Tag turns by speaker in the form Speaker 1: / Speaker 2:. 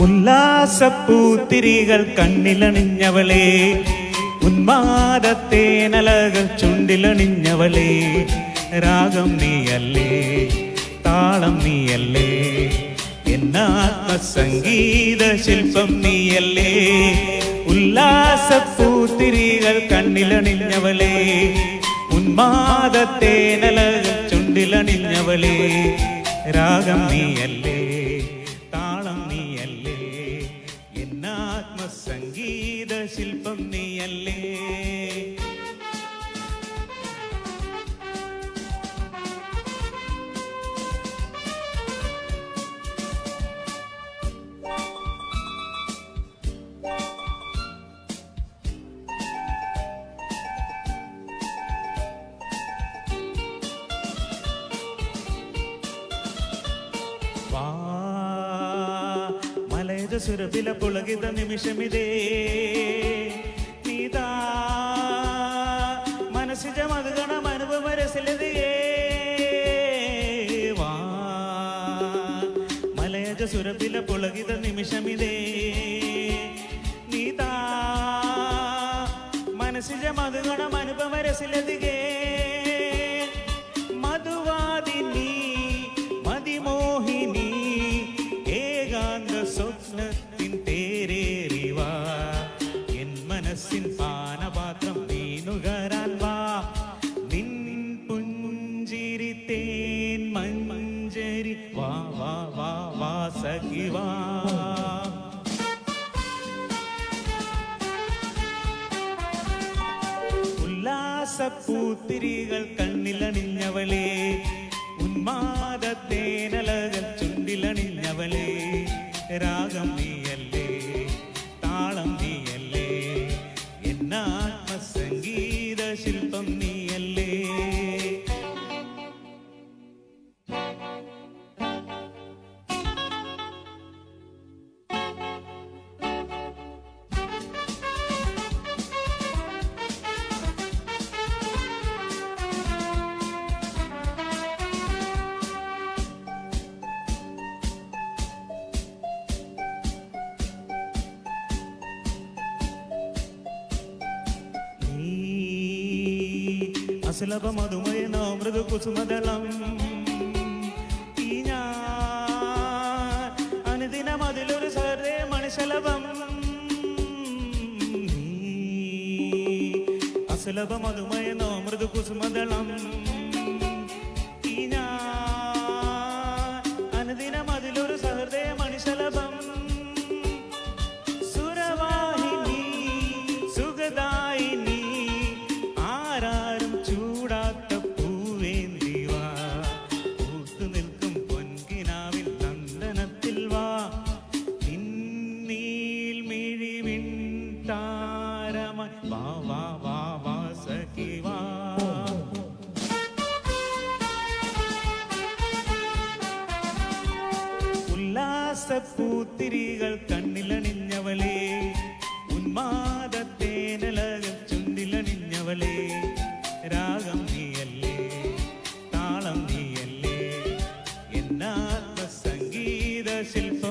Speaker 1: ഉല്ലാസപ്പൂത്തിരികൾ കണ്ണിലണിഞ്ഞവളെ ഉന്മാദത്തേനലകൾ ചുണ്ടിലണിഞ്ഞവളെ. രാഗം നീയല്ലേ? താളം നീയല്ലേ? എന്നാത്മ സംഗീത ശില്പം നീയല്ലേ? ഉല്ലാസ പൂത്തിരികൾ കണ്ണിലണിഞ്ഞവളേ ഉന്മാദത്തേനല ചുണ്ടിലണിഞ്ഞവളേ. രാഗം നീയല്ലേ? താളം നീയല്ലേ? എന്നാത്മ സംഗീത ശില്പം നീയല്ലേ? മലയജ സുരഭില പുളകിത ನಿಮಿಷಮಿದೆ നീതാ ಮನಸ್ಸಿಜ ಮಗಣ അനുപമ ಮರೆಸಲಿದೆಯೇ വാ മലയജ സുരഭില ಪೊಳಗಿದ ನಿಮಿಷಮಿದೆ നീതാ ಮನಸ್ಸಿಜ മതുകണ അനുപമ രസിലതികേ സ്വപ്നത്തിൻ തേരേറിവാ എൻ മനസ്സിൻ പാനപാത്രം നീനുകരാൻ വാ നിൻ പുഞ്ചിരി തേൻ മഞ്ചരി വാ വാ വാ വാ സഖി വാ ഉല്ലാസപ്പൂത്തിരികൾ കണ്ണിലണിഞ്ഞവളെ അസുലഭ മധുമയ മൃദു കുസുമദളം ഈ ഞാൻ അനുദിനം അതിലൊരു സർവേ മണിശലഭം. അസുലഭ മധുമയ മൃദു കുസുമദളം ഈ ഞാൻ വാ സഖി വാ. ഉല്ലാസപ്പൂത്തിരികൾ കണ്ണിലണിഞ്ഞവളെ ഉന്മാദത്തേനലകൾ ചുണ്ടിലണിഞ്ഞവളെ രാഗം നീയല്ലേ താളം നീയല്ലേ എന്നാത്മ സംഗീത ശില്പ